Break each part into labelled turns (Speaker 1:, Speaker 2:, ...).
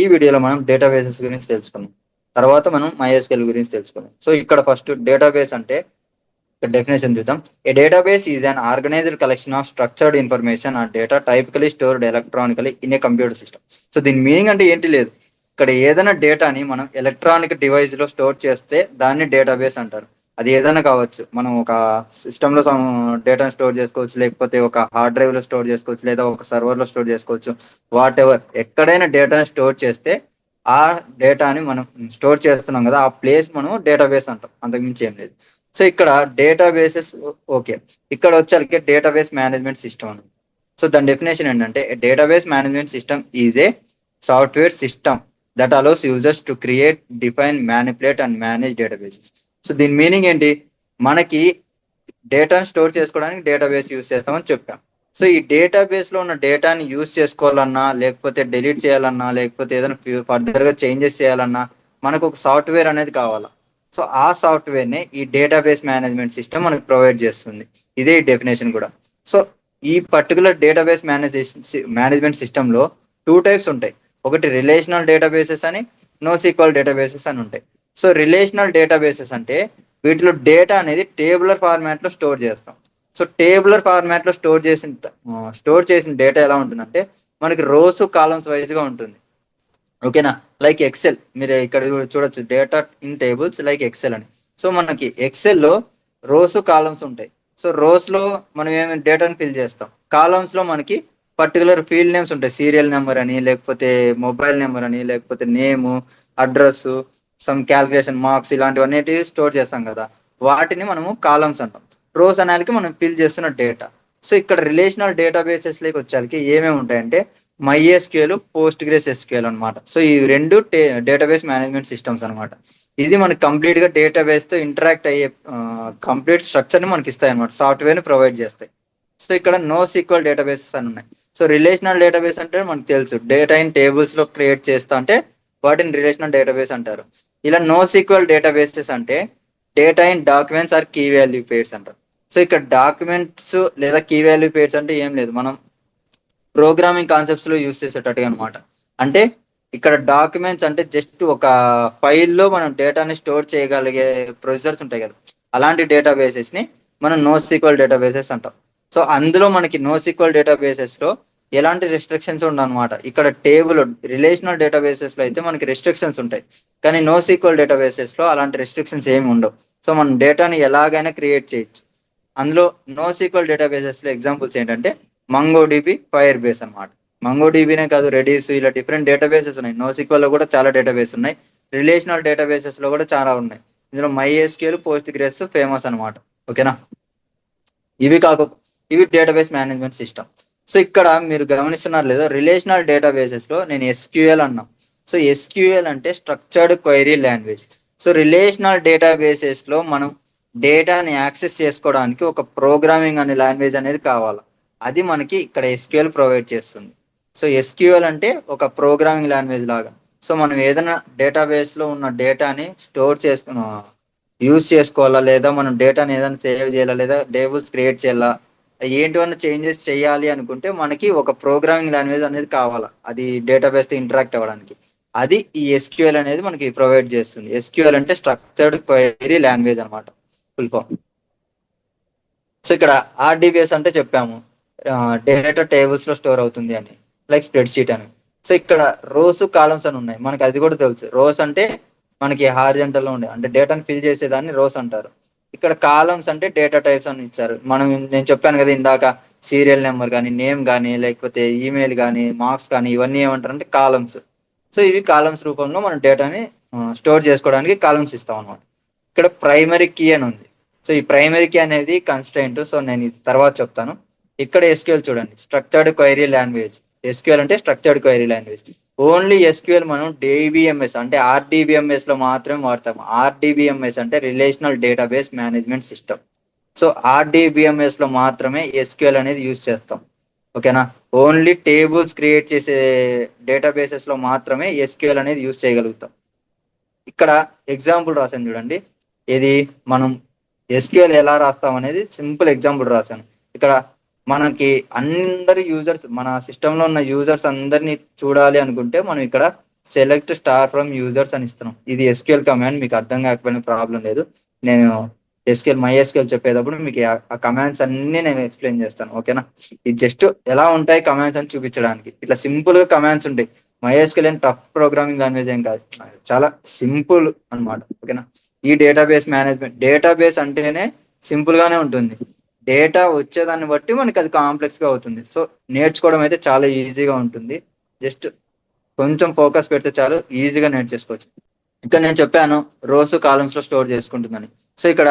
Speaker 1: ఈ వీడియోలో మనం డేటాబేసెస్ గురించి తెలుసుకున్నాం తర్వాత మనం MySQL గురించి తెలుసుకున్నాం సో ఇక్కడ ఫస్ట్ డేటాబేస్ అంటే ఇక్కడ డెఫినేషన్ చూద్దాం. A database is an organized collection of structured information ఆ data typically stored electronically in a computer system so దీని మీనింగ్ అంటే ఏంటి లేదు? ఇక్కడ ఏదైనా డేటాని మనం ఎలక్ట్రానిక్ డివైస్లో స్టోర్ చేస్తే దాన్ని డేటాబేస్ అంటారు. అది ఏదైనా కావచ్చు. మనం ఒక సిస్టమ్లో డేటాను స్టోర్ చేసుకోవచ్చు లేకపోతే ఒక హార్డ్ డ్రైవ్లో స్టోర్ చేసుకోవచ్చు లేదా ఒక సర్వర్లో స్టోర్ చేసుకోవచ్చు. వాట్ ఎవర్ ఎక్కడైనా డేటాను స్టోర్ చేస్తే ఆ డేటాని మనం స్టోర్ చేస్తున్నాం కదా ఆ ప్లేస్ మనం డేటాబేస్ అంటాం. అంతకుమించి ఏం లేదు. సో ఇక్కడ డేటాబేసెస్ ఓకే. ఇక్కడ వచ్చేసరికి డేటాబేస్ మేనేజ్మెంట్ సిస్టమ్ అని. సో దాని డెఫినేషన్ ఏంటంటే database management system is a software system that allows users to create define manipulate and manage databases. So దీని మీనింగ్ ఏంటి? మనకి డేటాను స్టోర్ చేసుకోవడానికి డేటాబేస్ యూస్ చేస్తామని చెప్పాం. సో ఈ డేటాబేస్లో ఉన్న డేటాని యూస్ చేసుకోవాలన్నా లేకపోతే డిలీట్ చేయాలన్నా లేకపోతే ఏదైనా ఫర్దర్గా చేంజెస్ చేయాలన్నా మనకు ఒక సాఫ్ట్వేర్ అనేది కావాలా. సో ఆ సాఫ్ట్వేర్ నే ఈ డేటాబేస్ మేనేజ్మెంట్ సిస్టమ్ మనకు ప్రొవైడ్ చేస్తుంది. ఇదే డెఫినేషన్ కూడా. సో ఈ పర్టికులర్ డేటాబేస్ మేనేజ్ మేనేజ్మెంట్ సిస్టమ్లో టూ టైప్స్ ఉంటాయి. ఒకటి రిలేషనల్ డేటాబేసెస్ అని నో సీక్వల్ డేటాబేసెస్ అని ఉంటాయి. సో రిలేషనల్ డేటాబేసెస్ అంటే వీటిలో డేటా అనేది టేబులర్ ఫార్మాట్లో స్టోర్ చేస్తాం. సో టేబులర్ ఫార్మాట్లో స్టోర్ చేసిన స్టోర్ చేసిన డేటా ఎలా ఉంటుందంటే మనకి రోస్ కాలమ్స్ వైజ్గా ఉంటుంది. ఓకేనా? Like Excel. మీరు ఇక్కడ చూడొచ్చు data in tables like Excel అని. సో మనకి ఎక్సెల్లో రోస్ కాలమ్స్ ఉంటాయి. సో రోస్లో మనం ఏమైనా డేటాని ఫిల్ చేస్తాం? కాలమ్స్లో మనకి పర్టికులర్ ఫీల్డ్ నేమ్స్ ఉంటాయి. సీరియల్ నెంబర్ అని లేకపోతే మొబైల్ నెంబర్ అని లేకపోతే name address sum calculation marks ఇలాంటివన్నీ స్టోర్ చేస్తాం కదా. వాటిని మనము కాలమ్స్ అంటాం. రోస్ అనేది మనం ఫిల్ చేస్తున్న డేటా సో ఇక్కడ రిలేషనల్ డేటాబేసెస్ లేకి వచ్చేసరికి ఏమేమి ఉంటాయంటే మైఎస్క్యూఎల్ పోస్ట్ గ్రేస్ ఎస్క్యూఎల్ అనమాట సో ఈ రెండు డేటాబేస్ మేనేజ్మెంట్ సిస్టమ్స్ అనమాట ఇది మనకి కంప్లీట్గా డేటాబేస్తో ఇంటరాక్ట్ అయ్యే కంప్లీట్ స్ట్రక్చర్ని మనకి ఇస్తాయి అనమాట సాఫ్ట్వేర్ని ప్రొవైడ్ చేస్తాయి. సో ఇక్కడ నో సీక్వల్ డేటాబేసెస్ అని ఉన్నాయి. సో రిలేషనల్ డేటాబేస్ అంటే మనకు తెలుసు. డేటా ఇన్ టేబుల్స్లో క్రియేట్ చేస్తా అంటే వాటిని రిలేషనల్ డేటాబేస్ అంటారు. ఇలా నో సీక్వల్ డేటాబేసెస్ అంటే data in documents or key value pairs అంటారు సో ఇక్కడ డాక్యుమెంట్స్ లేదా కీ వాల్యూ పేర్స్ అంటే ఏం లేదు. మనం ప్రోగ్రామింగ్ కాన్సెప్ట్స్లో యూస్ చేసేటట్టుగా అనమాట అంటే ఇక్కడ డాక్యుమెంట్స్ అంటే జస్ట్ ఒక ఫైల్లో మనం డేటాని స్టోర్ చేయగలిగే ప్రొసెసర్స్ ఉంటాయి కదా. అలాంటి డేటాబేసెస్ని మనం నో సీక్వల్ డేటాబేసెస్ అంటాం. సో అందులో మనకి నో సీక్వల్ డేటాబేసెస్లో ఎలాంటి రెస్ట్రిక్షన్స్ ఉండనమాట ఇక్కడ టేబుల్ రిలేషనల్ డేటాబేసెస్లో అయితే మనకి రెస్ట్రిక్షన్స్ ఉంటాయి. కానీ నో సీక్వల్ డేటాబేసెస్లో అలాంటి రెస్ట్రిక్షన్స్ ఏమి ఉండవు. సో మనం డేటాని ఎలాగైనా క్రియేట్ చేయొచ్చు. అందులో నో సీక్వల్ డేటాబేసెస్లో ఎగ్జాంపుల్స్ ఏంటంటే మంగో డిబి ఫైర్ బేస్ అనమాట మంగో డిబినే కాదు రెడీస్ ఇలా డిఫరెంట్ డేటాబేసెస్ ఉన్నాయి. నో సీక్వల్లో కూడా చాలా డేటాబేస్ ఉన్నాయి. రిలేషనల్ డేటాబేసెస్లో కూడా చాలా ఉన్నాయి. ఇందులో మైఎస్క్యూఎల్ పోస్ట్ గ్రేస్ ఫేమస్ అనమాట ఓకేనా ఇవి కాక ఇవి డేటాబేస్ మేనేజ్మెంట్ సిస్టమ్ సో ఇక్కడ మీరు గమనిస్తున్నారు లేదా రిలేషనల్ డేటాబేసెస్లో నేను ఎస్క్యూఎల్ అన్నా. సో ఎస్క్యూఎల్ అంటే structured query language so relational డేటాబేసెస్లో మనం డేటాని యాక్సెస్ చేసుకోవడానికి ఒక ప్రోగ్రామింగ్ అనే లాంగ్వేజ్ అనేది కావాలి. అది మనకి ఇక్కడ ఎస్క్యూఎల్ ప్రొవైడ్ చేస్తుంది. సో ఎస్క్యూఎల్ అంటే ఒక ప్రోగ్రామింగ్ లాంగ్వేజ్ లాగా. సో మనం ఏదైనా డేటాబేస్లో ఉన్న డేటాని స్టోర్ చేసుకున్న యూజ్ చేసుకోవాలా లేదా మనం డేటాని ఏదైనా సేవ్ చేయాలా లేదా టేబుల్స్ క్రియేట్ చేయాలా ఏంటివన్నా చేంజెస్ చేయాలి అనుకుంటే మనకి ఒక ప్రోగ్రామింగ్ లాంగ్వేజ్ అనేది కావాలా. అది డేటాబేస్తో ఇంటరాక్ట్ అవ్వడానికి. అది ఈ ఎస్క్యూఎల్ అనేది మనకి ప్రొవైడ్ చేస్తుంది. ఎస్క్యూఎల్ అంటే స్ట్రక్చర్డ్ క్వైరీ లాంగ్వేజ్ అనమాట ఫుల్ ఫామ్ సో ఇక్కడ ఆర్డిబిఎస్ అంటే చెప్పాము. డేటా టేబుల్స్లో స్టోర్ అవుతుంది అని. లైక్ స్ప్రెడ్ షీట్ అని. సో ఇక్కడ రోస్ కాలమ్స్ అని ఉన్నాయి. మనకి అది కూడా తెలుసు. రోస్ అంటే మనకి హార్జెంటల్లో ఉండే. అంటే డేటాను ఫిల్ చేసేదాన్ని రోస్ అంటారు. ఇక్కడ కాలమ్స్ అంటే డేటా టైప్స్ అని ఇచ్చారు. మనం నేను చెప్పాను కదా ఇందాక సీరియల్ నెంబర్ కానీ నేమ్ కానీ లేకపోతే ఈమెయిల్ కానీ మార్క్స్ కానీ ఇవన్నీ ఏమంటారు అంటే కాలమ్స్ సో ఇవి కాలమ్స్ రూపంలో మనం డేటాని స్టోర్ చేసుకోవడానికి కాలమ్స్ ఇస్తాం అనమాట ఇక్కడ ప్రైమరీ కీ అని ఉంది. సో ఈ ప్రైమరీ కీ అనేది కన్స్టెంట్ సో నేను ఇది తర్వాత చెప్తాను. ఇక్కడ ఎస్క్యూఎల్ చూడండి. స్ట్రక్చర్డ్ క్వైరీ లాంగ్వేజ్ ఎస్క్యూఎల్ అంటే structured query language only SQL మనం డేబిఎంఎస్ అంటే ఆర్డిబిఎంఎస్లో మాత్రమే వాడతాం ఆర్డిబిఎంఎస్ అంటే relational database management system. So ఆర్డిబిఎంఎస్లో మాత్రమే ఎస్క్యూఎల్ అనేది యూజ్ చేస్తాం. ఓకేనా? ఓన్లీ టేబుల్స్ క్రియేట్ చేసే డేటాబేసెస్లో మాత్రమే ఎస్క్యూఎల్ అనేది యూజ్ చేయగలుగుతాం. ఇక్కడ ఎగ్జాంపుల్ రాశాను చూడండి. ఇది మనం ఎస్క్యూఎల్ ఎలా రాస్తాం అనేది సింపుల్ ఎగ్జాంపుల్ రాశాను. ఇక్కడ మనకి అందరి యూజర్స్ మన సిస్టమ్లో ఉన్న యూజర్స్ అందరినీ చూడాలి అనుకుంటే మనం ఇక్కడ సెలెక్ట్ స్టార్ ఫ్రమ్ యూజర్స్ అని ఇస్తున్నాం. ఇది ఎస్క్యూఎల్ కమాండ్ మీకు అర్థం కాకపోయిన ప్రాబ్లం లేదు. నేను ఎస్క్యూఎల్ మై ఎస్క్యూఎల్ చెప్పేటప్పుడు మీకు ఆ- కమాండ్స్ అన్ని నేను ఎక్స్ప్లెయిన్ చేస్తాను ఓకేనా? ఇది జస్ట్ ఎలా ఉంటాయి కమాండ్స్ అని చూపించడానికి. ఇట్లా సింపుల్గా కమాండ్స్ ఉంటాయి. మై ఎస్క్యూఎల్ ఏం టఫ్ ప్రోగ్రామింగ్ లాంగ్వేజ్ ఏం కాదు. చాలా సింపుల్ అన్నమాట ఓకేనా? ఈ డేటాబేస్ మేనేజ్మెంట్ డేటాబేస్ అంటేనే సింపుల్ గానే ఉంటుంది. డేటా వచ్చేదాన్ని బట్టి మనకి అది కాంప్లెక్స్గా అవుతుంది. సో నేర్చుకోవడం అయితే చాలా ఈజీగా ఉంటుంది. జస్ట్ కొంచెం ఫోకస్ పెడితే చాలు ఈజీగా నేర్చేసుకోవచ్చు ఇక్కడ నేను చెప్పాను రోస్ కాలమ్స్లో స్టోర్ చేసుకుంటుందని. సో ఇక్కడ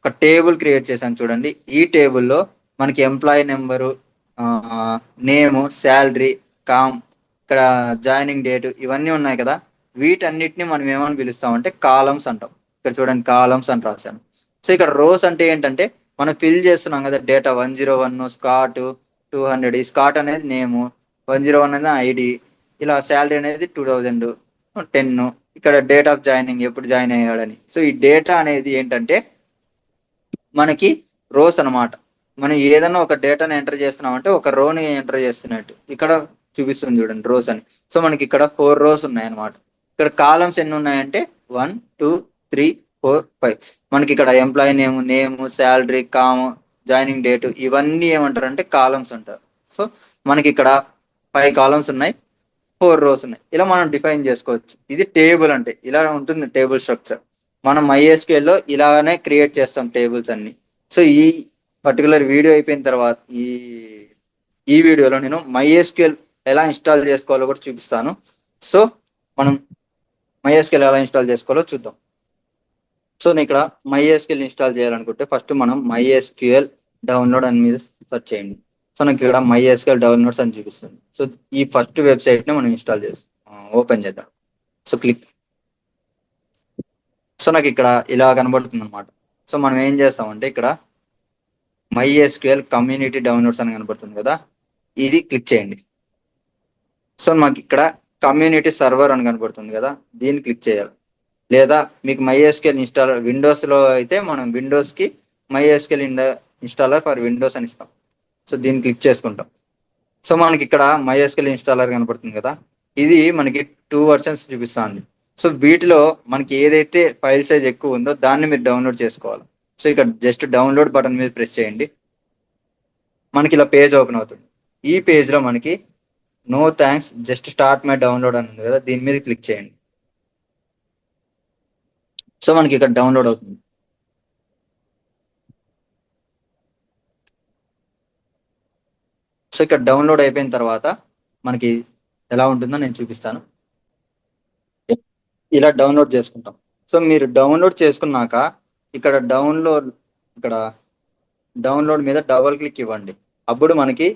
Speaker 1: ఒక టేబుల్ క్రియేట్ చేశాను చూడండి. ఈ టేబుల్లో మనకి employee number name salary comm ఇక్కడ జాయినింగ్ డేట్ ఇవన్నీ ఉన్నాయి కదా. వీటన్నిటిని మనం ఏమని పిలుస్తామంటే కాలమ్స్ అంటాం. ఇక్కడ చూడండి కాలమ్స్ అని రాశాను. సో ఇక్కడ రోస్ అంటే ఏంటంటే మనం ఫిల్ చేస్తున్నాం కదా data one zero one Scott two hundred ఈ స్కాట్ అనేది నేము వన్ జీరో వన్ అనేది ఐడి ఇలా శాలరీ అనేది టూ థౌజండ్ టెన్ ఇక్కడ డేట్ ఆఫ్ జాయినింగ్ ఎప్పుడు జాయిన్ అయ్యాడని. సో ఈ డేటా అనేది ఏంటంటే మనకి రోస్ అన్నమాట. మనం ఏదైనా ఒక డేటాను ఎంటర్ చేస్తున్నామంటే ఒక రోని ఎంటర్ చేస్తున్నట్టు. ఇక్కడ చూపిస్తుంది చూడండి రోస్ అని. సో మనకి ఇక్కడ ఫోర్ రోస్ ఉన్నాయి అన్నమాట ఇక్కడ కాలమ్స్ ఎన్ని ఉన్నాయంటే one two three four five మనకి ఇక్కడ employee name name salary comm joining date ఇవన్నీ ఏమంటారు అంటే కాలమ్స్ అంటారు. సో మనకి ఇక్కడ ఫైవ్ కాలమ్స్ ఉన్నాయి ఫోర్ రోస్ ఉన్నాయి. ఇలా మనం డిఫైన్ చేసుకోవచ్చు. ఇది టేబుల్ అంటే ఇలా ఉంటుంది టేబుల్ స్ట్రక్చర్ మనం MySQL లో ఇలానే క్రియేట్ చేస్తాం టేబుల్స్ అన్ని. సో ఈ పర్టికులర్ వీడియో అయిపోయిన తర్వాత ఈ ఈ వీడియోలో నేను మైఎస్క్యూఎల్ ఎలా ఇన్స్టాల్ చేసుకోవాలో కూడా చూపిస్తాను. సో మనం మైఎస్క్యూఎల్ ఎలా ఇన్స్టాల్ చేసుకోవాలో చూద్దాం. సో నేను ఇక్కడ మైఎస్క్యూఎల్ ఇన్స్టాల్ చేయాలనుకుంటే ఫస్ట్ మనం మైఎస్క్యూఎల్ డౌన్లోడ్ అని మీద సెర్చ్ చేయండి. సో నాకు ఇక్కడ మైఎస్క్యూఎల్ డౌన్లోడ్స్ అని చూపిస్తుంది. సో ఈ ఫస్ట్ వెబ్సైట్ని మనం ఇన్స్టాల్ చేస్తాం. ఓపెన్ చేద్దాం. సో క్లిక్ సో నాకు ఇక్కడ ఇలా కనబడుతుంది అనమాట సో మనం ఏం చేస్తామంటే ఇక్కడ మైఎస్క్యూఎల్ కమ్యూనిటీ డౌన్లోడ్స్ అని కనబడుతుంది కదా ఇది క్లిక్ చేయండి. సో మాకు ఇక్కడ కమ్యూనిటీ సర్వర్ అని కనబడుతుంది కదా దీన్ని క్లిక్ చేయాలి. లేదా మీకు MySQL ఇన్స్టాల్ విండోస్లో అయితే మనం విండోస్కి MySQL ఇన్స్టాలర్ ఫర్ విండోస్ అని ఇస్తాం. సో దీన్ని క్లిక్ చేసుకుంటాం. సో మనకి ఇక్కడ MySQL ఇన్స్టాలర్ కనబడుతుంది కదా. ఇది మనకి టూ వర్షన్స్ చూపిస్తుంది. సో వీటిలో మనకి ఏదైతే ఫైల్ సైజ్ ఎక్కువ ఉందో దాన్ని మీరు డౌన్లోడ్ చేసుకోవాలి. సో ఇక్కడ జస్ట్ డౌన్లోడ్ బటన్ మీద ప్రెస్ చేయండి. మనకి ఇలా పేజ్ ఓపెన్ అవుతుంది. ఈ పేజ్లో మనకి no thanks just start my download అని ఉంది కదా. దీని మీద క్లిక్ చేయండి. సో మనకి ఇక్కడ డౌన్లోడ్ అవుతుంది. సో ఇక్కడ డౌన్లోడ్ అయిపోయిన తర్వాత మనకి ఎలా ఉంటుందో నేను చూపిస్తాను. ఇలా డౌన్లోడ్ చేసుకుంటాం. సో మీరు డౌన్లోడ్ చేసుకున్నాక ఇక్కడ డౌన్లోడ్ ఇక్కడ డౌన్లోడ్ మీద డబుల్ క్లిక్ ఇవ్వండి. అప్పుడు మనకి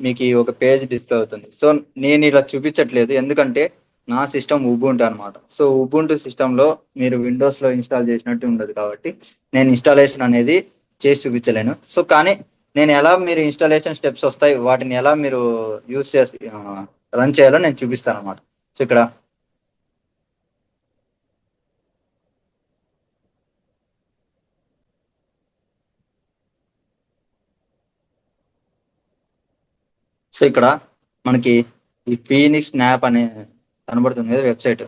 Speaker 1: మీకు ఒక పేజ్ డిస్ప్లే అవుతుంది. సో నేను ఇలా చూపించట్లేదు. ఎందుకంటే నా సిస్టమ్ ఉబుంటు అనమాట సో ఉబుంటు సిస్టంలో మీరు విండోస్లో ఇన్స్టాల్ చేసినట్టు ఉండదు కాబట్టి నేను ఇన్స్టాలేషన్ అనేది చేసి చూపించలేను. సో కానీ నేను ఎలా మీరు ఇన్స్టాలేషన్ స్టెప్స్ వస్తాయి వాటిని ఎలా మీరు యూస్ చేసి రన్ చేయాలో నేను చూపిస్తాను అనమాట సో ఇక్కడ సో ఇక్కడ మనకి ఈ ఫీనిక్స్ స్నాప్ అనే కనబడుతుంది కదా వెబ్సైట్.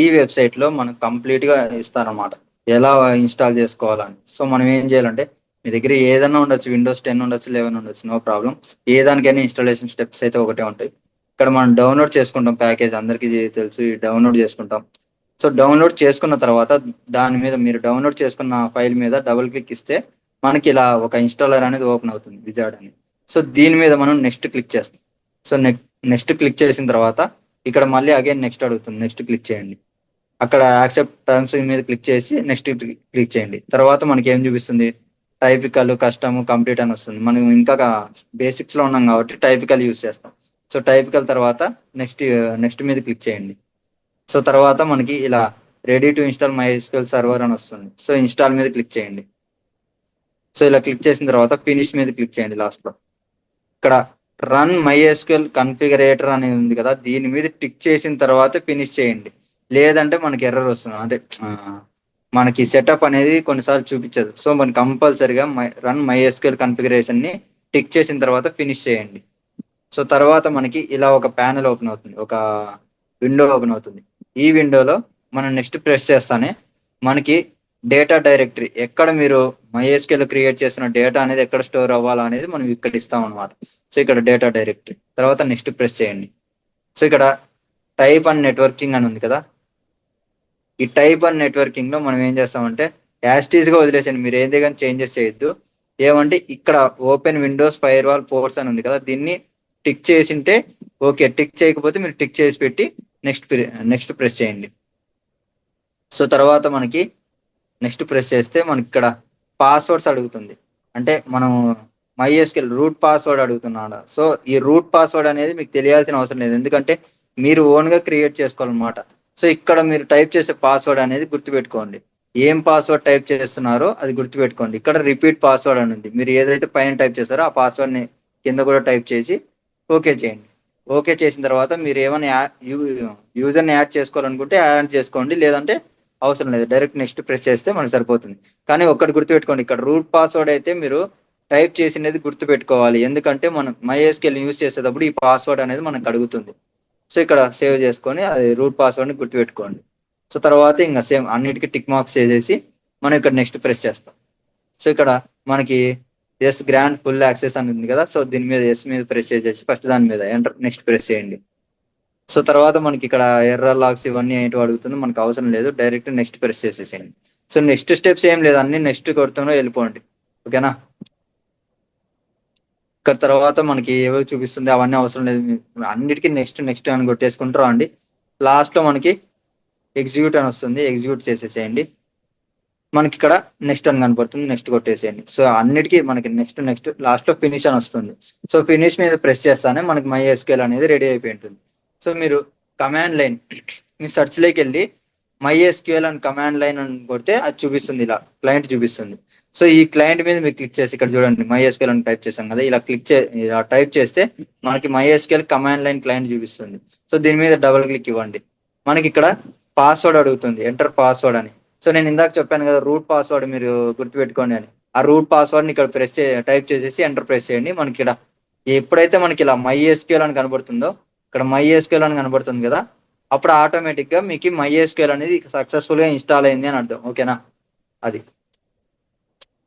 Speaker 1: ఈ వెబ్సైట్లో మనకు కంప్లీట్గా ఇస్తారనమాట ఎలా ఇన్స్టాల్ చేసుకోవాలని. సో మనం ఏం చేయాలంటే మీ దగ్గర ఏదైనా ఉండొచ్చు విండోస్ టెన్ ఉండొచ్చు లెవెన్ ఉండొచ్చు నో ప్రాబ్లం ఏ దానికైనా ఇన్స్టాలేషన్ స్టెప్స్ అయితే ఒకటే ఉంటాయి. ఇక్కడ మనం డౌన్లోడ్ చేసుకుంటాం ప్యాకేజ్ అందరికీ తెలుసు డౌన్లోడ్ చేసుకుంటాం. సో డౌన్లోడ్ చేసుకున్న తర్వాత దాని మీద మీరు డౌన్లోడ్ చేసుకున్న ఫైల్ మీద డబుల్ క్లిక్ ఇస్తే మనకి ఇలా ఒక ఇన్స్టాలర్ అనేది ఓపెన్ అవుతుంది విజార్డ్ అని. సో దీని మీద మనం నెక్స్ట్ క్లిక్ చేస్తాం. సో నెక్స్ట్ క్లిక్ చేసిన తర్వాత ఇక్కడ మళ్ళీ అగైన్ నెక్స్ట్ అడుగుతుంది. నెక్స్ట్ క్లిక్ చేయండి. అక్కడ యాక్సెప్ట్ టర్మ్స్ మీద క్లిక్ చేసి నెక్స్ట్ క్లిక్ చేయండి. తర్వాత మనకి ఏం చూపిస్తుంది? టైపికల్ కస్టమ్ కంప్లీట్ అని వస్తుంది. మనం ఇంకా బేసిక్స్లో ఉన్నాం కాబట్టి టైపికల్ యూస్ చేస్తాం. సో టైపికల్ తర్వాత నెక్స్ట్ నెక్స్ట్ మీద క్లిక్ చేయండి. సో తర్వాత మనకి ఇలా ready to install MySQL server అని వస్తుంది. సో ఇన్స్టాల్ మీద క్లిక్ చేయండి. సో ఇలా క్లిక్ చేసిన తర్వాత ఫినిష్ మీద క్లిక్ చేయండి లాస్ట్లో. ఇక్కడ రన్ మైఎస్క్యూఎల్ కన్ఫిగరేటర్ అనేది ఉంది కదా దీని మీద టిక్ చేసిన తర్వాత ఫినిష్ చేయండి. లేదంటే మనకి ఎర్రర్ వస్తుంది. అంటే మనకి సెటప్ అనేది కొన్నిసార్లు చూపించదు. సో మనం కంపల్సరిగా రన్ మైఎస్క్యూఎల్ కన్ఫిగరేషన్ని టిక్ చేసిన తర్వాత ఫినిష్ చేయండి. సో తర్వాత మనకి ఇలా ఒక ప్యానెల్ ఓపెన్ అవుతుంది. ఒక విండో ఓపెన్ అవుతుంది. ఈ విండోలో మనం నెక్స్ట్ ప్రెస్ చేస్తానే మనకి డేటా డైరెక్టరీ ఎక్కడ మీరు MySQL క్రియేట్ చేసిన డేటా అనేది ఎక్కడ స్టోర్ అవ్వాలా అనేది మనం ఇక్కడ ఇస్తాం అనమాట సో ఇక్కడ డేటా డైరెక్టరీ తర్వాత నెక్స్ట్ ప్రెస్ చేయండి. సో ఇక్కడ టైప్ అండ్ నెట్వర్కింగ్ అని ఉంది కదా. ఈ టైప్ అండ్ నెట్వర్కింగ్లో మనం ఏం చేస్తామంటే యాస్టీస్గా వదిలేసండి మీరు ఏది కానీ చేంజెస్ చేయొద్దు. ఏమంటే ఇక్కడ open Windows firewall ports అని ఉంది కదా. దీన్ని టిక్ చేసింటే ఓకే టిక్ చేయకపోతే మీరు టిక్ చేసి పెట్టి నెక్స్ట్ నెక్స్ట్ ప్రెస్ చేయండి. సో తర్వాత మనకి నెక్స్ట్ ప్రెస్ చేస్తే మనకి ఇక్కడ పాస్వర్డ్స్ అడుగుతుంది. అంటే మనం మైఎస్కెల్ రూట్ పాస్వర్డ్ అడుగుతున్నాడు? సో ఈ రూట్ పాస్వర్డ్ అనేది మీకు తెలియాల్సిన అవసరం లేదు. ఎందుకంటే మీరు ఓన్గా క్రియేట్ చేసుకోవాలన్నమాట. సో ఇక్కడ మీరు టైప్ చేసే పాస్వర్డ్ అనేది గుర్తుపెట్టుకోండి. ఏం పాస్వర్డ్ టైప్ చేస్తున్నారో అది గుర్తుపెట్టుకోండి. ఇక్కడ రిపీట్ పాస్వర్డ్ అని ఉంది. మీరు ఏదైతే పైన టైప్ చేస్తారో ఆ పాస్వర్డ్ని కింద కూడా టైప్ చేసి ఓకే చేయండి. ఓకే చేసిన తర్వాత మీరు ఏమైనా యూజర్ని యాడ్ చేసుకోవాలనుకుంటే యాడ్ చేసుకోండి. లేదంటే అవసరం లేదు. డైరెక్ట్ నెక్స్ట్ ప్రెస్ చేస్తే మనకు సరిపోతుంది. కానీ ఒక్కటి గుర్తుపెట్టుకోండి. ఇక్కడ రూట్ పాస్వర్డ్ అయితే మీరు టైప్ చేసినది గుర్తుపెట్టుకోవాలి. ఎందుకంటే మనం మైఎస్కెల్ యూజ్ చేసేటప్పుడు ఈ పాస్వర్డ్ అనేది మనకు అడుగుతుంది. సో ఇక్కడ సేవ్ చేసుకొని అది రూట్ పాస్వర్డ్ని గుర్తుపెట్టుకోండి. సో తర్వాత ఇంకా సేమ్ అన్నిటికీ టిక్ మార్క్స్ చేసేసి మనం ఇక్కడ నెక్స్ట్ ప్రెస్ చేస్తాం. సో ఇక్కడ మనకి ఎస్ గ్రాండ్ ఫుల్ యాక్సెస్ అని ఉంది కదా సో దీని మీద ఎస్ మీద ప్రెస్ చేసేసి ఫస్ట్ దాని మీద ఎంటర్ నెక్స్ట్ ప్రెస్ చేయండి. సో తర్వాత మనకి ఇక్కడ ఎర్ర లాక్స్ ఇవన్నీ ఏంటో అడుగుతుంది మనకు అవసరం లేదు డైరెక్ట్ నెక్స్ట్ ప్రెస్ చేసేసేయండి. సో నెక్స్ట్ స్టెప్స్ ఏం లేదు అన్ని నెక్స్ట్ కొడుతున్నా వెళ్ళిపోండి. ఓకేనా? ఇక్కడ తర్వాత మనకి ఏవో చూపిస్తుంది అవన్నీ అవసరం లేదు. అన్నిటికీ నెక్స్ట్ నెక్స్ట్ అని కొట్టేసుకుంటారు అండి లాస్ట్లో మనకి ఎగ్జిక్యూట్ అని వస్తుంది. ఎగ్జిక్యూట్ చేసేసేయండి. మనకి ఇక్కడ నెక్స్ట్ అని కనపడుతుంది. నెక్స్ట్ కొట్టేసేయండి. సో అన్నిటికీ మనకి నెక్స్ట్ నెక్స్ట్ లాస్ట్లో ఫినిష్ అని వస్తుంది. సో ఫినిష్ మీద ప్రెస్ చేస్తానే మనకి మై ఎస్కేల్ అనేది రెడీ అయిపోయి ఉంటుంది. సో మీరు కమాండ్ లైన్ మీ సెర్చ్లోకి వెళ్ళి మై ఎస్క్యూఎల్ అని కమాండ్ లైన్ అని కొడితే అది చూపిస్తుంది ఇలా క్లయింట్ చూపిస్తుంది. సో ఈ క్లయింట్ మీద మీరు క్లిక్ చేసి ఇక్కడ చూడండి మైఎస్క్యూఎల్ అని టైప్ చేసాం కదా ఇలా క్లిక్ చే ఇలా టైప్ చేస్తే మనకి మైఎస్క్యూఎల్ కమాండ్ లైన్ క్లయింట్ చూపిస్తుంది. సో దీని మీద డబుల్ క్లిక్ ఇవ్వండి. మనకి ఇక్కడ పాస్వర్డ్ అడుగుతుంది ఎంటర్ పాస్వర్డ్ అని. సో నేను ఇందాక చెప్పాను కదా రూట్ పాస్వర్డ్ మీరు గుర్తుపెట్టుకోండి అని. ఆ రూట్ పాస్వర్డ్ని ఇక్కడ ప్రెస్ టైప్ చేసేసి ఎంటర్ ప్రెస్ చేయండి మనకి ఇక్కడ. ఎప్పుడైతే మనకి ఇలా మై ఎస్క్యూఎల్ అని కనబడుతుందో ఇక్కడ మై ఎస్క్యూఎల్ అని కనబడుతుంది కదా అప్పుడు ఆటోమేటిక్గా మీకు మైఎస్క్యూఎల్ అనేది సక్సెస్ఫుల్గా ఇన్స్టాల్ అయింది అని అర్థం ఓకేనా అది.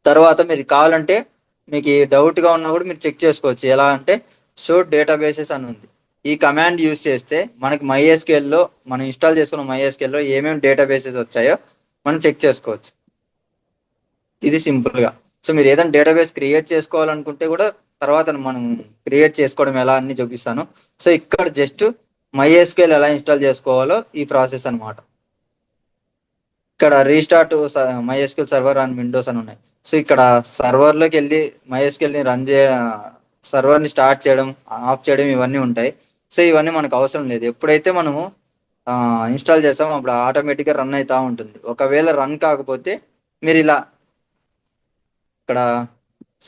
Speaker 1: తర్వాత మీరు కావాలంటే మీకు డౌట్గా ఉన్నా కూడా మీరు చెక్ చేసుకోవచ్చు. ఎలా అంటే షో డేటాబేసెస్ అని ఉంది. ఈ కమాండ్ యూస్ చేస్తే మనకి మైఎస్క్యూఎల్లో మనం ఇన్స్టాల్ చేసుకున్న మైఎస్క్యూఎల్లో ఏమేమి డేటాబేసెస్ వచ్చాయో మనం చెక్ చేసుకోవచ్చు. ఇది సింపుల్గా. సో మీరు ఏదైనా డేటాబేస్ క్రియేట్ చేసుకోవాలనుకుంటే కూడా తర్వాత మనం క్రియేట్ చేసుకోవడం ఎలా అని చూపిస్తాను. సో ఇక్కడ జస్ట్ మైఎస్క్యూఎల్ ఎలా ఇన్స్టాల్ చేసుకోవాలో ఈ ప్రాసెస్ అన్నమాట. ఇక్కడ restart MySQL server and Windows అని ఉన్నాయి. సో ఇక్కడ సర్వర్లోకి వెళ్ళి మైఎస్క్యూఎల్ని రన్ చే సర్వర్ని స్టార్ట్ చేయడం ఆఫ్ చేయడం ఇవన్నీ ఉంటాయి. సో ఇవన్నీ మనకు అవసరం లేదు. ఎప్పుడైతే మనము ఇన్స్టాల్ చేస్తామో అప్పుడు ఆటోమేటిక్గా రన్ అవుతా ఉంటుంది. ఒకవేళ రన్ కాకపోతే మీరు ఇలా ఇక్కడ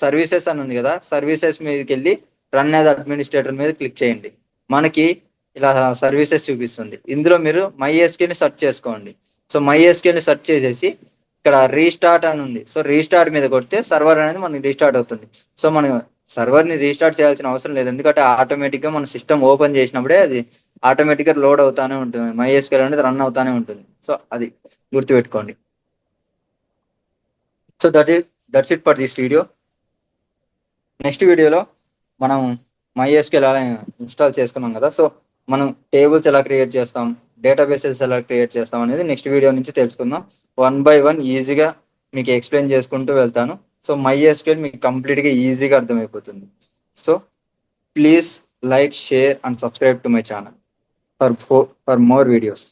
Speaker 1: సర్వీసెస్ అని ఉంది కదా సర్వీసెస్ మీదకి వెళ్ళి రన్ యాజ్ అడ్మినిస్ట్రేటర్ మీద క్లిక్ చేయండి. మనకి ఇలా సర్వీసెస్ చూపిస్తుంది. ఇందులో మీరు MySQL ని సెర్చ్ చేసుకోండి. సో MySQL ని సెర్చ్ చేసేసి ఇక్కడ రీస్టార్ట్ అని ఉంది. సో రీస్టార్ట్ మీద కొడితే సర్వర్ అనేది మనకి రీస్టార్ట్ అవుతుంది. సో మనం సర్వర్ని రీస్టార్ట్ చేయాల్సిన అవసరం లేదు. ఎందుకంటే ఆటోమేటిక్గా మన సిస్టమ్ ఓపెన్ చేసినప్పుడే అది ఆటోమేటిక్గా లోడ్ అవుతానే ఉంటుంది. MySQL అనేది రన్ అవుతానే ఉంటుంది. సో అది గుర్తుపెట్టుకోండి. So that is that's it for this video next వీడియోలో మనం MySQL అలా ఇన్స్టాల్ చేసుకున్నాం కదా. సో మనం టేబుల్స్ ఎలా క్రియేట్ చేస్తాం డేటాబేసెస్ ఎలా క్రియేట్ చేస్తాం అనేది నెక్స్ట్ వీడియో నుంచి తెలుసుకుందాం. వన్ బై వన్ ఈజీగా మీకు ఎక్స్ప్లెయిన్ చేసుకుంటూ వెళ్తాను. సో మై ఎస్క్యూఎల్ మీకు కంప్లీట్గా ఈజీగా అర్థమైపోతుంది. So please like share and subscribe to my channel for for more videos